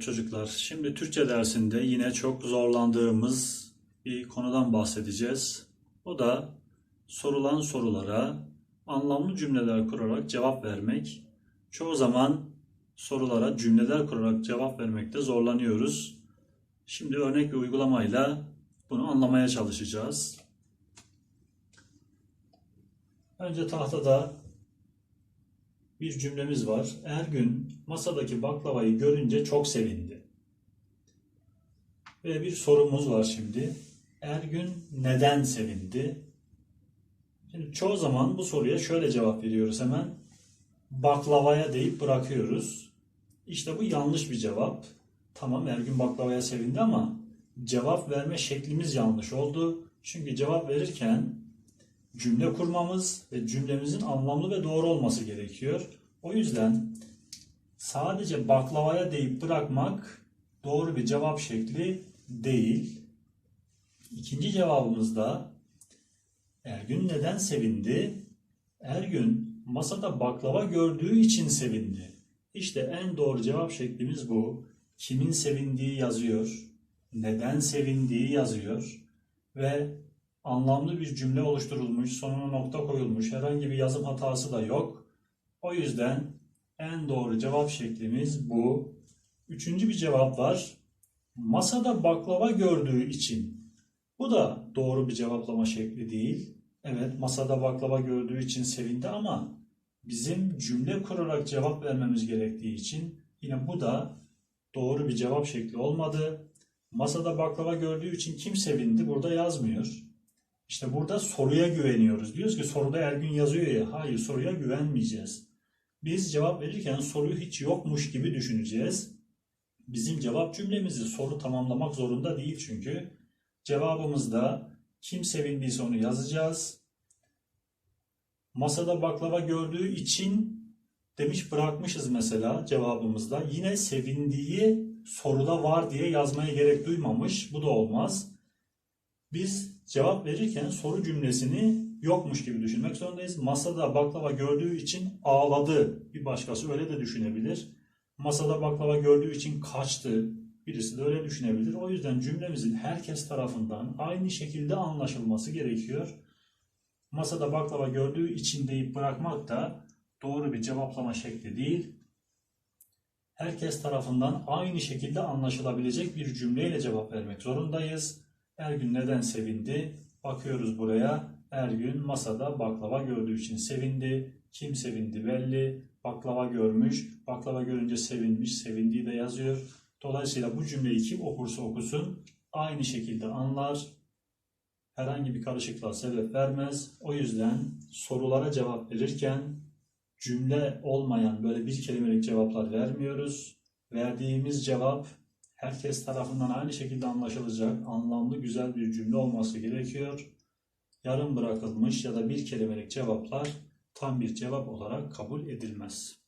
Çocuklar, şimdi Türkçe dersinde yine çok zorlandığımız bir konudan bahsedeceğiz. O da sorulan sorulara anlamlı cümleler kurarak cevap vermek. Çoğu zaman sorulara cümleler kurarak cevap vermekte zorlanıyoruz. Şimdi örnek bir uygulamayla bunu anlamaya çalışacağız. Önce tahtada bir cümlemiz var. Ergün masadaki baklavayı görünce çok sevindi. Ve bir sorumuz var şimdi. Ergün neden sevindi? Şimdi çoğu zaman bu soruya şöyle cevap veriyoruz hemen. Baklavaya deyip bırakıyoruz. İşte bu yanlış bir cevap. Tamam Ergün baklavaya sevindi ama cevap verme şeklimiz yanlış oldu. Çünkü cevap verirken cümle kurmamız ve cümlemizin anlamlı ve doğru olması gerekiyor. O yüzden sadece baklavaya deyip bırakmak doğru bir cevap şekli değil. İkinci cevabımız da Ergün neden sevindi? Ergün masada baklava gördüğü için sevindi. İşte en doğru cevap şeklimiz bu. Kimin sevindiği yazıyor, neden sevindiği yazıyor ve anlamlı bir cümle oluşturulmuş, sonuna nokta koyulmuş, herhangi bir yazım hatası da yok. O yüzden en doğru cevap şeklimiz bu. Üçüncü bir cevap var. Masada baklava gördüğü için. Bu da doğru bir cevaplama şekli değil. Evet masada baklava gördüğü için sevindi ama bizim cümle kurarak cevap vermemiz gerektiği için yine bu da doğru bir cevap şekli olmadı. Masada baklava gördüğü için kim sevindi burada yazmıyor. İşte burada soruya güveniyoruz. Diyoruz ki soruda Ergün yazıyor ya. Hayır soruya güvenmeyeceğiz. Biz cevap verirken soruyu hiç yokmuş gibi düşüneceğiz. Bizim cevap cümlemizi soru tamamlamak zorunda değil çünkü. Cevabımızda kim sevindiyse onu yazacağız. Masada baklava gördüğü için demiş bırakmışız mesela cevabımızda. Yine sevindiği soruda var diye yazmaya gerek duymamış. Bu da olmaz. Biz cevap verirken soru cümlesini yokmuş gibi düşünmek zorundayız. Masada baklava gördüğü için ağladı. Bir başkası öyle de düşünebilir. Masada baklava gördüğü için kaçtı. Birisi de öyle düşünebilir. O yüzden cümlemizin herkes tarafından aynı şekilde anlaşılması gerekiyor. Masada baklava gördüğü için deyip bırakmak da doğru bir cevaplama şekli değil. Herkes tarafından aynı şekilde anlaşılabilecek bir cümleyle cevap vermek zorundayız. Ergün neden sevindi? Bakıyoruz buraya. Ergün masada baklava gördüğü için sevindi. Kim sevindi belli. Baklava görmüş. Baklava görünce sevinmiş. Sevindiği de yazıyor. Dolayısıyla bu cümleyi kim okursa okusun aynı şekilde anlar. Herhangi bir karışıklığa sebep vermez. O yüzden sorulara cevap verirken cümle olmayan böyle bir kelimelik cevaplar vermiyoruz. Verdiğimiz cevap herkes tarafından aynı şekilde anlaşılacak, anlamlı, güzel bir cümle olması gerekiyor. Yarım bırakılmış ya da bir kelimelik cevaplar tam bir cevap olarak kabul edilmez.